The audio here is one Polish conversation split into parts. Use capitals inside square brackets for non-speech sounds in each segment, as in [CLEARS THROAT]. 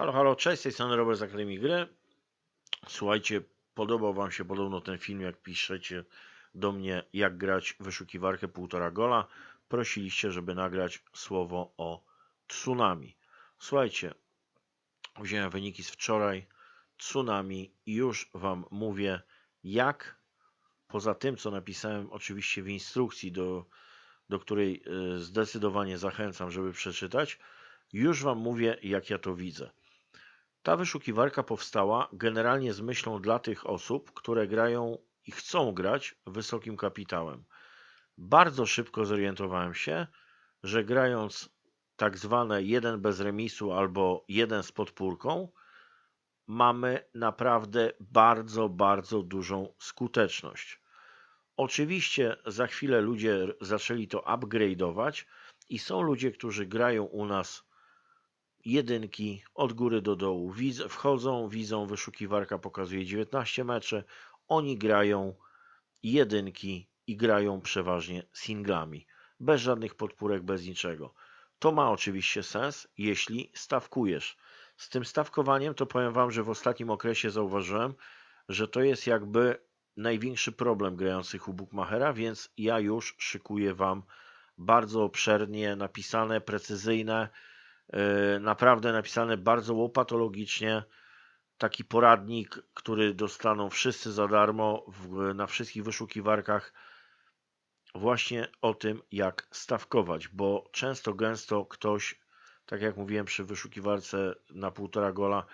Halo, halo, cześć, z tej strony Robert z Akademii Gry. Słuchajcie, podobał Wam się podobno ten film, jak piszecie do mnie, jak grać wyszukiwarkę półtora gola. Prosiliście, żeby nagrać słowo o tsunami. Słuchajcie, wziąłem wyniki z wczoraj, tsunami i już Wam mówię, jak poza tym, co napisałem oczywiście w instrukcji, do, do której y, zdecydowanie zachęcam, żeby przeczytać, już Wam mówię, jak ja to widzę. Ta wyszukiwarka powstała generalnie z myślą dla tych osób, które grają i chcą grać wysokim kapitałem. Bardzo szybko zorientowałem się, że grając tak zwane jeden bez remisu albo jeden z podpórką, mamy naprawdę bardzo, bardzo dużą skuteczność. Oczywiście za chwilę ludzie zaczęli to upgrade'ować i są ludzie, którzy grają u nas jedynki od góry do dołu. Wchodzą, widzą, wyszukiwarka pokazuje 19 meczy. Oni grają jedynki i grają przeważnie singlami. Bez żadnych podpórek, bez niczego. To ma oczywiście sens, jeśli stawkujesz. Z tym stawkowaniem to powiem Wam, że w ostatnim okresie zauważyłem, że to jest jakby największy problem grających u Bookmachera, więc ja już szykuję Wam bardzo obszernie napisane, precyzyjne, naprawdę napisane bardzo łopatologicznie. Taki poradnik, który dostaną wszyscy za darmo w, na wszystkich wyszukiwarkach, właśnie o tym, jak stawkować, bo często, gęsto ktoś, tak jak mówiłem przy wyszukiwarce na półtora gola,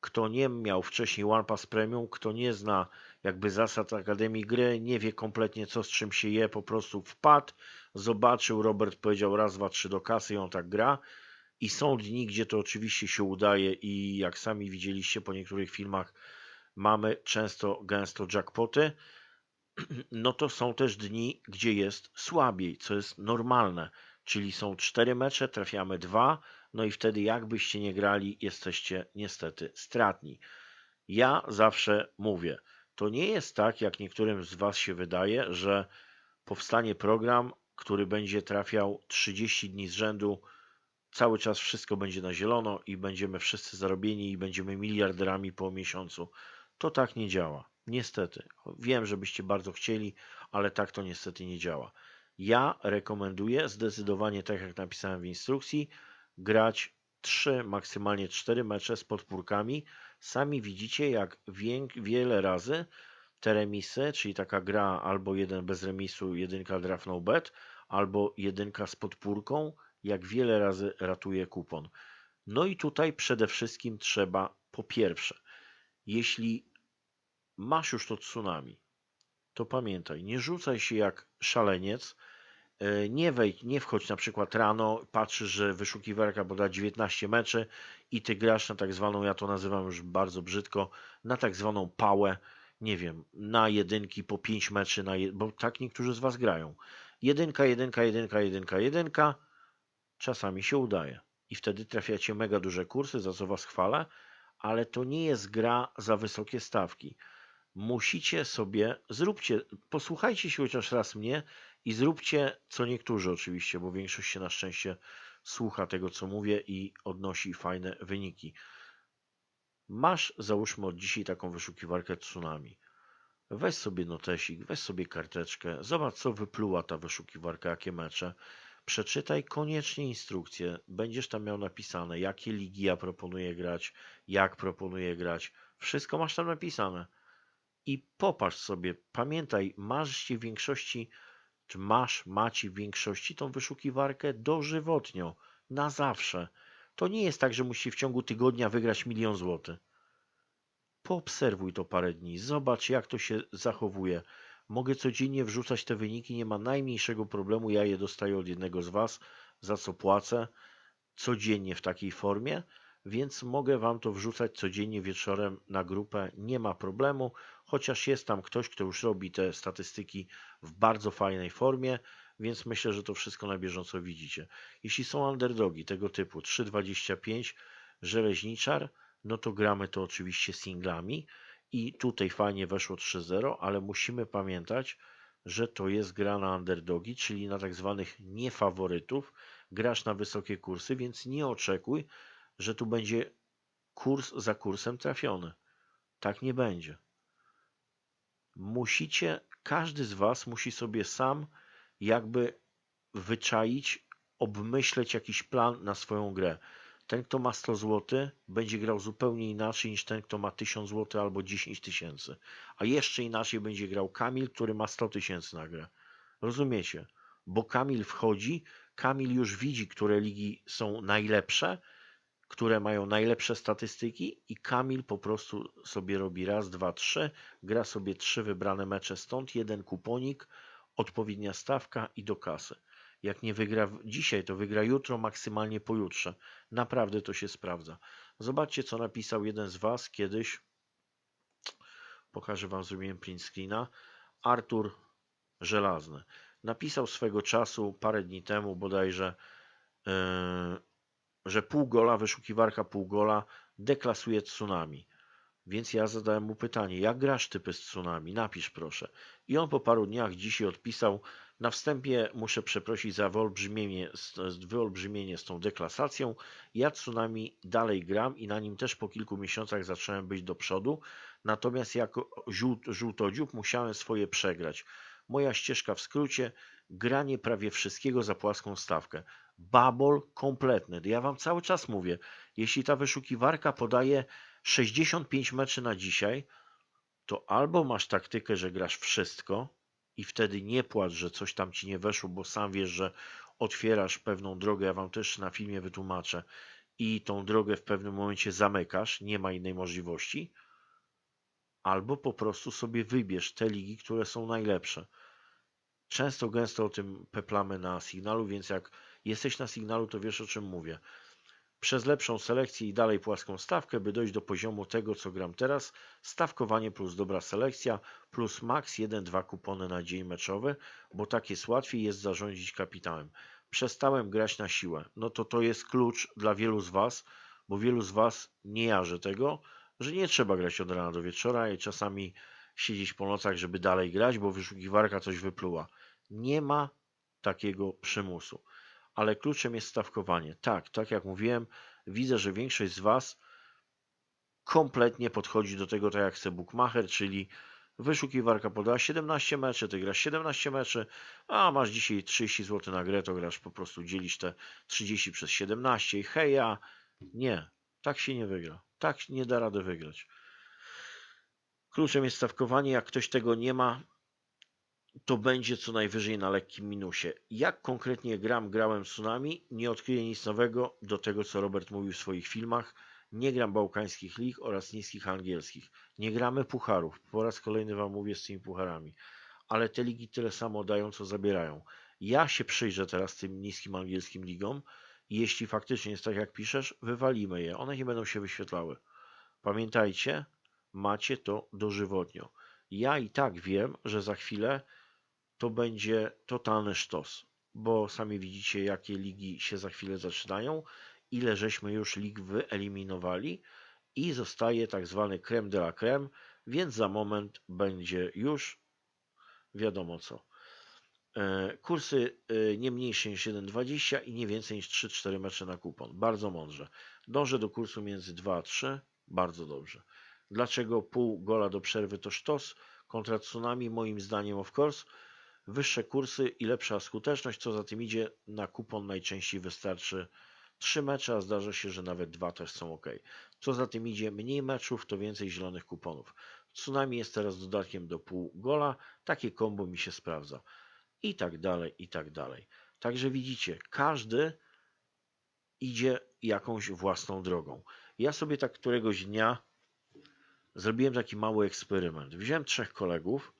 kto nie miał wcześniej One Pass Premium, kto nie zna jakby zasad Akademii Gry, nie wie kompletnie co z czym się je, po prostu wpadł, zobaczył, Robert powiedział raz, dwa, trzy do kasy i on tak gra i są dni, gdzie to oczywiście się udaje i jak sami widzieliście po niektórych filmach, mamy często gęsto jackpoty. No to są też dni, gdzie jest słabiej, co jest normalne. Czyli są cztery mecze, trafiamy dwa, no i wtedy jakbyście nie grali, jesteście niestety stratni. Ja zawsze mówię, to nie jest tak, jak niektórym z Was się wydaje, że powstanie program, który będzie trafiał 30 dni z rzędu cały czas wszystko będzie na zielono i będziemy wszyscy zarobieni i będziemy miliarderami po miesiącu. To tak nie działa. Niestety. Wiem, że byście bardzo chcieli, ale tak to niestety nie działa. Ja rekomenduję zdecydowanie, tak jak napisałem w instrukcji, grać 3, maksymalnie 4 mecze z podpórkami. Sami widzicie, jak wiele razy te remisy, czyli taka gra albo jeden bez remisu, jedynka draft no bet, albo jedynka z podpórką, jak wiele razy ratuje kupon. No i tutaj przede wszystkim trzeba po pierwsze, jeśli masz już to tsunami, to pamiętaj, nie rzucaj się jak szaleniec, e, nie wejdź, nie wchodź na przykład rano, patrzysz, że wyszukiwarka poda 19 meczy i ty grasz na tak zwaną, ja to nazywam już bardzo brzydko, na tak zwaną pałę, nie wiem, na jedynki po 5 meczy, na bo tak niektórzy z Was grają. Jedynka, jedynka, jedynka, jedynka, jedynka, Czasami się udaje i wtedy trafiacie mega duże kursy, za co Was chwalę, ale to nie jest gra za wysokie stawki. Musicie sobie, zróbcie, posłuchajcie się chociaż raz mnie i zróbcie, co niektórzy oczywiście, bo większość się na szczęście słucha tego, co mówię i odnosi fajne wyniki. Masz, załóżmy od dzisiaj taką wyszukiwarkę tsunami. Weź sobie notesik, weź sobie karteczkę, zobacz, co wypluła ta wyszukiwarka, jakie mecze Przeczytaj koniecznie instrukcję. Będziesz tam miał napisane, jakie ligi ja proponuję grać, jak proponuję grać. Wszystko masz tam napisane. I popatrz sobie, pamiętaj, masz w większości, czy masz, macie w większości tą wyszukiwarkę dożywotnio, na zawsze. To nie jest tak, że musisz w ciągu tygodnia wygrać milion złotych. Poobserwuj to parę dni, zobacz jak to się zachowuje. Mogę codziennie wrzucać te wyniki, nie ma najmniejszego problemu. Ja je dostaję od jednego z Was, za co płacę codziennie w takiej formie, więc mogę Wam to wrzucać codziennie wieczorem na grupę. Nie ma problemu, chociaż jest tam ktoś, kto już robi te statystyki w bardzo fajnej formie, więc myślę, że to wszystko na bieżąco widzicie. Jeśli są underdogi tego typu 3,25 żeleźniczar, no to gramy to oczywiście singlami i tutaj fajnie weszło 3-0, ale musimy pamiętać, że to jest gra na underdogi, czyli na tak zwanych niefaworytów. Grasz na wysokie kursy, więc nie oczekuj, że tu będzie kurs za kursem trafiony. Tak nie będzie. Musicie, każdy z Was musi sobie sam jakby wyczaić, obmyśleć jakiś plan na swoją grę. Ten, kto ma 100 zł, będzie grał zupełnie inaczej niż ten, kto ma 1000 zł albo 10 tysięcy. A jeszcze inaczej będzie grał Kamil, który ma 100 tysięcy na grę. Rozumiecie? Bo Kamil wchodzi, Kamil już widzi, które ligi są najlepsze, które mają najlepsze statystyki i Kamil po prostu sobie robi raz, dwa, trzy, gra sobie trzy wybrane mecze stąd, jeden kuponik, odpowiednia stawka i do kasy. Jak nie wygra dzisiaj, to wygra jutro, maksymalnie pojutrze. Naprawdę to się sprawdza. Zobaczcie, co napisał jeden z Was kiedyś. Pokażę Wam, zrobiłem print screena. Artur Żelazny. Napisał swego czasu, parę dni temu bodajże, yy, że pół gola, wyszukiwarka pół gola deklasuje tsunami. Więc ja zadałem mu pytanie, jak grasz typy z tsunami? Napisz proszę. I on po paru dniach dzisiaj odpisał, na wstępie muszę przeprosić za wyolbrzymienie, wyolbrzymienie z tą deklasacją. Ja tsunami dalej gram i na nim też po kilku miesiącach zacząłem być do przodu. Natomiast jako żółt, żółtodziób musiałem swoje przegrać. Moja ścieżka w skrócie, granie prawie wszystkiego za płaską stawkę. Babol kompletny. Ja wam cały czas mówię, jeśli ta wyszukiwarka podaje 65 meczy na dzisiaj, to albo masz taktykę, że grasz wszystko i wtedy nie płacz, że coś tam ci nie weszło, bo sam wiesz, że otwierasz pewną drogę, ja wam też na filmie wytłumaczę, i tą drogę w pewnym momencie zamykasz, nie ma innej możliwości, albo po prostu sobie wybierz te ligi, które są najlepsze. Często, gęsto o tym peplamy na sygnalu, więc jak jesteś na sygnalu, to wiesz o czym mówię przez lepszą selekcję i dalej płaską stawkę, by dojść do poziomu tego, co gram teraz, stawkowanie plus dobra selekcja, plus max 1-2 kupony na dzień meczowy, bo tak jest łatwiej jest zarządzić kapitałem. Przestałem grać na siłę. No to to jest klucz dla wielu z Was, bo wielu z Was nie jarzy tego, że nie trzeba grać od rana do wieczora i czasami siedzieć po nocach, żeby dalej grać, bo wyszukiwarka coś wypluła. Nie ma takiego przymusu ale kluczem jest stawkowanie. Tak, tak jak mówiłem, widzę, że większość z Was kompletnie podchodzi do tego tak jak chce Bookmacher, czyli wyszukiwarka podała 17 meczy, ty grasz 17 meczy, a masz dzisiaj 30 zł na grę, to grasz po prostu dzielisz te 30 przez 17 i heja. Nie, tak się nie wygra. Tak nie da rady wygrać. Kluczem jest stawkowanie. Jak ktoś tego nie ma, to będzie co najwyżej na lekkim minusie. Jak konkretnie gram, grałem Tsunami, nie odkryję nic nowego do tego, co Robert mówił w swoich filmach. Nie gram bałkańskich lig oraz niskich angielskich. Nie gramy pucharów. Po raz kolejny Wam mówię z tymi pucharami. Ale te ligi tyle samo dają, co zabierają. Ja się przyjrzę teraz tym niskim angielskim ligom jeśli faktycznie jest tak, jak piszesz, wywalimy je. One nie będą się wyświetlały. Pamiętajcie, macie to dożywotnio. Ja i tak wiem, że za chwilę to będzie totalny sztos, bo sami widzicie, jakie ligi się za chwilę zaczynają, ile żeśmy już lig wyeliminowali i zostaje tak zwany creme de la creme, więc za moment będzie już wiadomo co. E, kursy e, nie mniejsze niż 1,20 i nie więcej niż 3-4 mecze na kupon. Bardzo mądrze. Dążę do kursu między 2 a 3. Bardzo dobrze. Dlaczego pół gola do przerwy to sztos? Kontra tsunami, moim zdaniem, of course, wyższe kursy i lepsza skuteczność, co za tym idzie, na kupon najczęściej wystarczy 3 mecze, a zdarza się, że nawet dwa też są ok. Co za tym idzie, mniej meczów, to więcej zielonych kuponów. Tsunami jest teraz dodatkiem do pół gola, takie kombo mi się sprawdza. I tak dalej, i tak dalej. Także widzicie, każdy idzie jakąś własną drogą. Ja sobie tak któregoś dnia zrobiłem taki mały eksperyment. Wziąłem trzech kolegów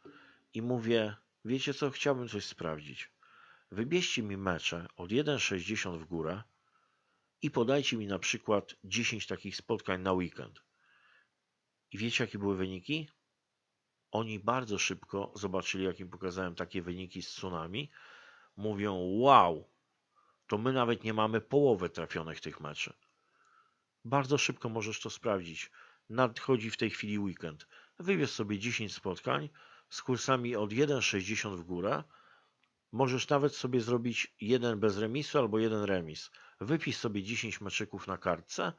i mówię, Wiecie co, chciałbym coś sprawdzić. Wybierzcie mi mecze od 1,60 w górę i podajcie mi na przykład 10 takich spotkań na weekend. I wiecie, jakie były wyniki? Oni bardzo szybko zobaczyli, jak im pokazałem takie wyniki z tsunami. Mówią, wow, to my nawet nie mamy połowy trafionych tych meczy. Bardzo szybko możesz to sprawdzić. Nadchodzi w tej chwili weekend. Wybierz sobie 10 spotkań, z kursami od 1,60 w górę. Możesz nawet sobie zrobić jeden bez remisu albo jeden remis. Wypisz sobie 10 meczyków na kartce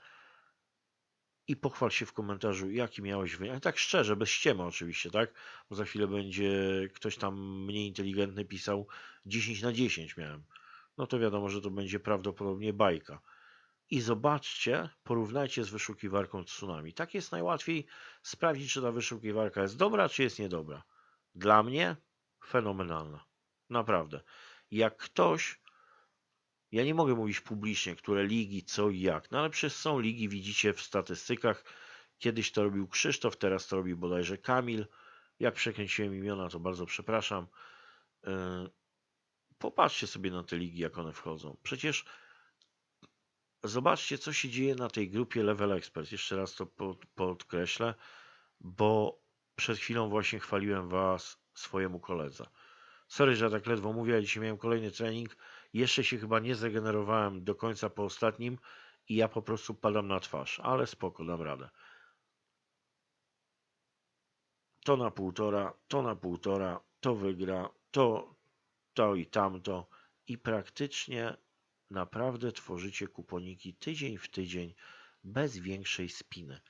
i pochwal się w komentarzu, jaki miałeś wynik. Tak szczerze, bez ściemy oczywiście, tak? Bo za chwilę będzie ktoś tam mniej inteligentny pisał 10 na 10 miałem. No to wiadomo, że to będzie prawdopodobnie bajka. I zobaczcie, porównajcie z wyszukiwarką Tsunami. Tak jest najłatwiej sprawdzić, czy ta wyszukiwarka jest dobra, czy jest niedobra. Dla mnie fenomenalna. Naprawdę. Jak ktoś, ja nie mogę mówić publicznie, które ligi, co i jak, no ale przecież są ligi, widzicie w statystykach. Kiedyś to robił Krzysztof, teraz to robi bodajże Kamil. Jak przekręciłem imiona, to bardzo przepraszam. Yy, Popatrzcie sobie na te ligi, jak one wchodzą. Przecież zobaczcie, co się dzieje na tej grupie Level Experts. Jeszcze raz to pod, podkreślę, bo przed chwilą właśnie chwaliłem Was swojemu koledze. Sorry, że tak ledwo mówię, ale dzisiaj miałem kolejny trening. Jeszcze się chyba nie zregenerowałem do końca po ostatnim i ja po prostu padam na twarz, ale spoko, dam radę. To na półtora, to na półtora, to wygra, to, to i tamto i praktycznie naprawdę tworzycie kuponiki tydzień w tydzień bez większej spiny.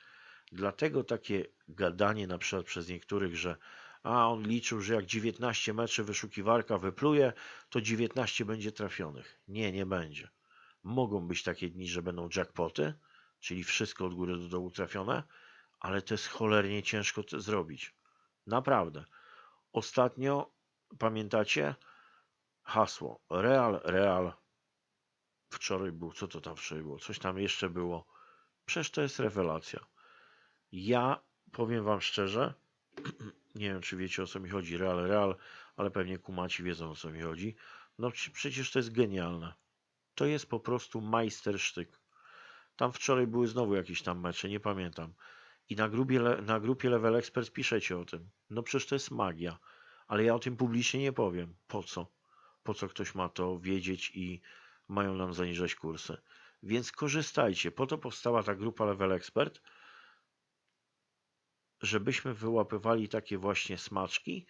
Dlatego takie gadanie na przykład przez niektórych, że a on liczył, że jak 19 meczy wyszukiwarka wypluje, to 19 będzie trafionych. Nie, nie będzie. Mogą być takie dni, że będą jackpoty, czyli wszystko od góry do dołu trafione, ale to jest cholernie ciężko zrobić. Naprawdę. Ostatnio, pamiętacie, hasło Real, Real. Wczoraj był, co to tam wczoraj było? Coś tam jeszcze było. Przecież to jest rewelacja. Ja powiem Wam szczerze, [CLEARS THROAT] nie wiem, czy wiecie o co mi chodzi, Real, Real, ale pewnie kumaci wiedzą o co mi chodzi. No przecież to jest genialne. To jest po prostu majstersztyk. Tam wczoraj były znowu jakieś tam mecze, nie pamiętam. I na grupie, na grupie Level Expert piszecie o tym. No przecież to jest magia. Ale ja o tym publicznie nie powiem. Po co? Po co ktoś ma to wiedzieć i mają nam zaniżać kursy? Więc korzystajcie. Po to powstała ta grupa Level Expert, żebyśmy wyłapywali takie właśnie smaczki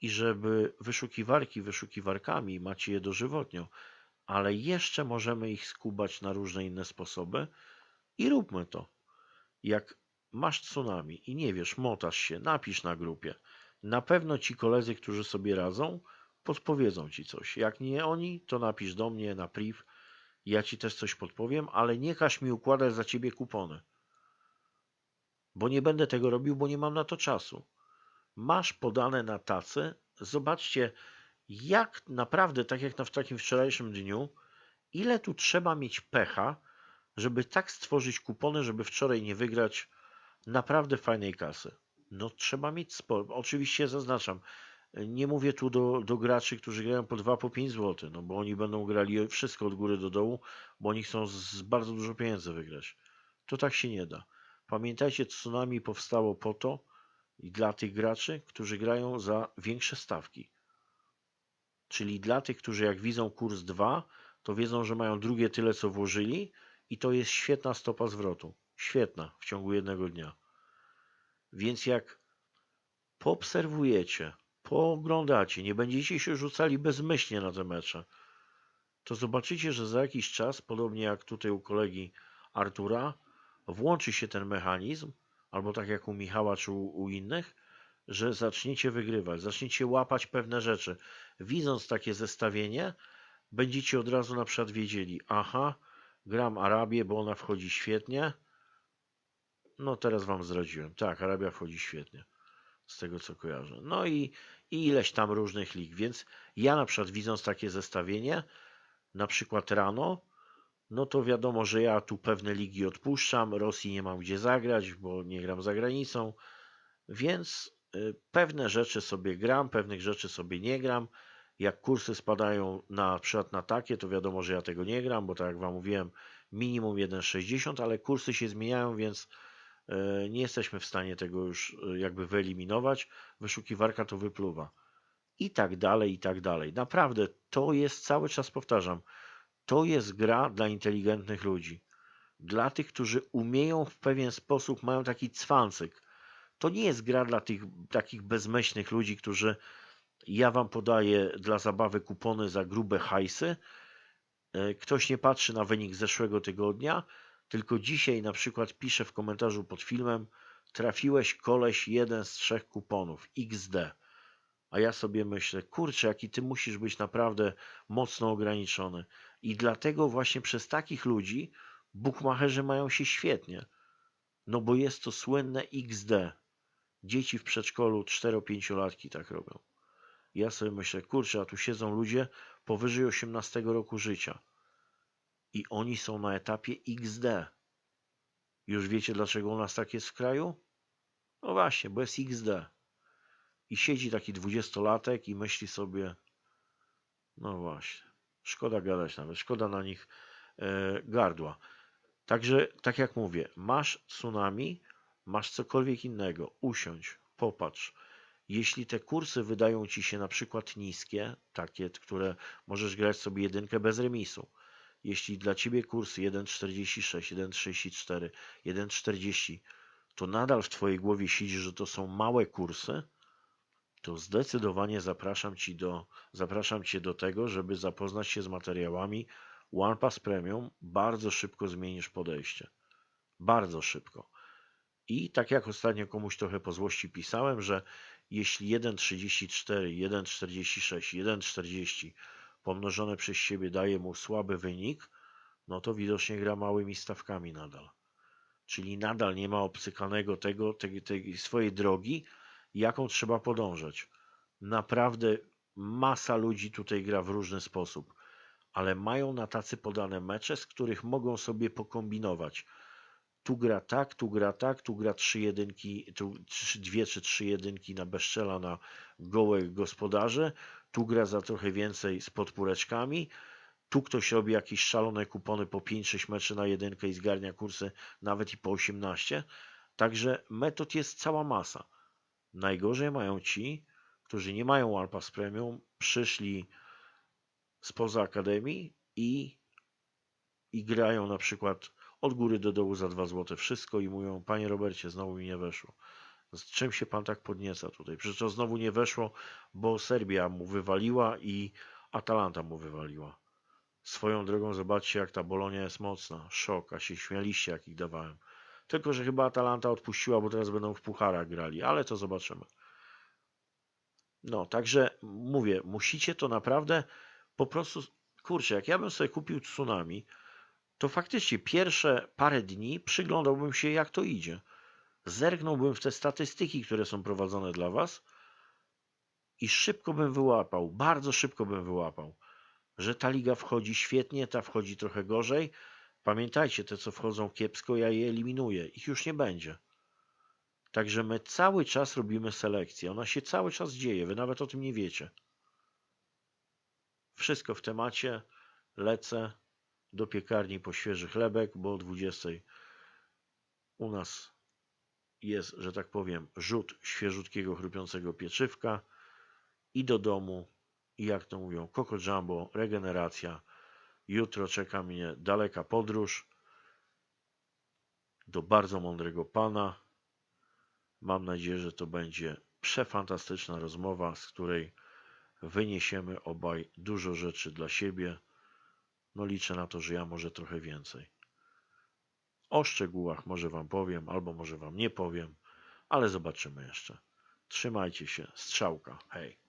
i żeby wyszukiwarki wyszukiwarkami macie je dożywotnio, ale jeszcze możemy ich skubać na różne inne sposoby i róbmy to. Jak masz tsunami i nie wiesz, motasz się, napisz na grupie. Na pewno ci koledzy, którzy sobie radzą, podpowiedzą ci coś. Jak nie oni, to napisz do mnie na priv. Ja ci też coś podpowiem, ale nie każ mi układać za ciebie kupony. Bo nie będę tego robił, bo nie mam na to czasu. Masz podane na tacy. Zobaczcie, jak naprawdę, tak jak na w takim wczorajszym dniu, ile tu trzeba mieć pecha, żeby tak stworzyć kupony, żeby wczoraj nie wygrać naprawdę fajnej kasy. No trzeba mieć sporo. Oczywiście zaznaczam, nie mówię tu do, do graczy, którzy grają po 2, po 5 zł, no bo oni będą grali wszystko od góry do dołu, bo oni chcą z bardzo dużo pieniędzy wygrać. To tak się nie da. Pamiętajcie, tsunami powstało po to i dla tych graczy, którzy grają za większe stawki. Czyli dla tych, którzy jak widzą kurs 2, to wiedzą, że mają drugie tyle, co włożyli i to jest świetna stopa zwrotu. Świetna w ciągu jednego dnia. Więc jak poobserwujecie, pooglądacie, nie będziecie się rzucali bezmyślnie na te mecze, to zobaczycie, że za jakiś czas, podobnie jak tutaj u kolegi Artura, włączy się ten mechanizm, albo tak jak u Michała czy u, u innych, że zaczniecie wygrywać, zaczniecie łapać pewne rzeczy. Widząc takie zestawienie, będziecie od razu na przykład wiedzieli, aha, gram Arabię, bo ona wchodzi świetnie. No teraz wam zdradziłem. Tak, Arabia wchodzi świetnie. Z tego co kojarzę. No i, i ileś tam różnych lig. Więc ja na przykład widząc takie zestawienie, na przykład rano, no to wiadomo, że ja tu pewne ligi odpuszczam. Rosji nie mam gdzie zagrać, bo nie gram za granicą. Więc y, pewne rzeczy sobie gram, pewnych rzeczy sobie nie gram. Jak kursy spadają na przykład na takie, to wiadomo, że ja tego nie gram, bo tak jak Wam mówiłem, minimum 1,60, ale kursy się zmieniają, więc y, nie jesteśmy w stanie tego już y, jakby wyeliminować. Wyszukiwarka to wypluwa. I tak dalej, i tak dalej. Naprawdę, to jest cały czas powtarzam. To jest gra dla inteligentnych ludzi. Dla tych, którzy umieją w pewien sposób, mają taki cwancyk. To nie jest gra dla tych takich bezmyślnych ludzi, którzy ja wam podaję dla zabawy kupony za grube hajsy. Ktoś nie patrzy na wynik zeszłego tygodnia, Tylko dzisiaj na przykład piszę w komentarzu pod filmem trafiłeś koleś jeden z trzech kuponów XD. A ja sobie myślę, kurczę, jaki ty musisz być naprawdę mocno ograniczony. I dlatego właśnie przez takich ludzi bukmacherzy mają się świetnie. No bo jest to słynne XD. Dzieci w przedszkolu 4-5 latki tak robią. Ja sobie myślę, kurczę, a tu siedzą ludzie powyżej 18 roku życia. I oni są na etapie XD. Już wiecie, dlaczego u nas tak jest w kraju? No właśnie, bo jest XD. I siedzi taki dwudziestolatek i myśli sobie, no właśnie, szkoda gadać nawet, szkoda na nich e, gardła. Także, tak jak mówię, masz tsunami, masz cokolwiek innego, usiądź, popatrz. Jeśli te kursy wydają ci się na przykład niskie, takie, które możesz grać sobie jedynkę bez remisu, jeśli dla ciebie kursy 1,46, 1,34, 1,40 to nadal w twojej głowie siedzi, że to są małe kursy, to zdecydowanie zapraszam, ci do, zapraszam Cię do tego, żeby zapoznać się z materiałami OnePass Premium. Bardzo szybko zmienisz podejście. Bardzo szybko. I tak jak ostatnio komuś trochę po złości pisałem, że jeśli 1,34, 1,46, 1,40 pomnożone przez siebie daje mu słaby wynik, no to widocznie gra małymi stawkami nadal. Czyli nadal nie ma obcykanego tego, tej, tej swojej drogi, jaką trzeba podążać. Naprawdę masa ludzi tutaj gra w różny sposób, ale mają na tacy podane mecze, z których mogą sobie pokombinować. Tu gra tak, tu gra tak, tu gra trzy jedynki, tu dwie czy trzy jedynki na bezczela na gołych gospodarze, tu gra za trochę więcej z podpóreczkami, tu ktoś robi jakieś szalone kupony po 5-6 meczy na jedynkę i zgarnia kursy nawet i po 18. Także metod jest cała masa. Najgorzej mają ci, którzy nie mają OnePass Premium, przyszli spoza akademii i, i grają na przykład od góry do dołu za 2 zł wszystko i mówią, panie Robercie, znowu mi nie weszło. Z czym się pan tak podnieca tutaj? Przecież to znowu nie weszło, bo Serbia mu wywaliła i Atalanta mu wywaliła. Swoją drogą zobaczcie, jak ta Bolonia jest mocna. Szok, a się śmialiście, jak ich dawałem. Tylko, że chyba Atalanta odpuściła, bo teraz będą w pucharach grali, ale to zobaczymy. No, także mówię, musicie to naprawdę po prostu, kurczę, jak ja bym sobie kupił tsunami, to faktycznie pierwsze parę dni przyglądałbym się, jak to idzie. Zerknąłbym w te statystyki, które są prowadzone dla Was i szybko bym wyłapał, bardzo szybko bym wyłapał, że ta liga wchodzi świetnie, ta wchodzi trochę gorzej, Pamiętajcie, te co wchodzą kiepsko, ja je eliminuję. Ich już nie będzie. Także my cały czas robimy selekcję. Ona się cały czas dzieje. Wy nawet o tym nie wiecie. Wszystko w temacie. Lecę do piekarni po świeży chlebek, bo o 20 u nas jest, że tak powiem, rzut świeżutkiego, chrupiącego pieczywka i do domu, i jak to mówią, Coco Jumbo, regeneracja, Jutro czeka mnie daleka podróż do bardzo mądrego pana. Mam nadzieję, że to będzie przefantastyczna rozmowa, z której wyniesiemy obaj dużo rzeczy dla siebie. No liczę na to, że ja może trochę więcej. O szczegółach może Wam powiem, albo może Wam nie powiem, ale zobaczymy jeszcze. Trzymajcie się. Strzałka. Hej.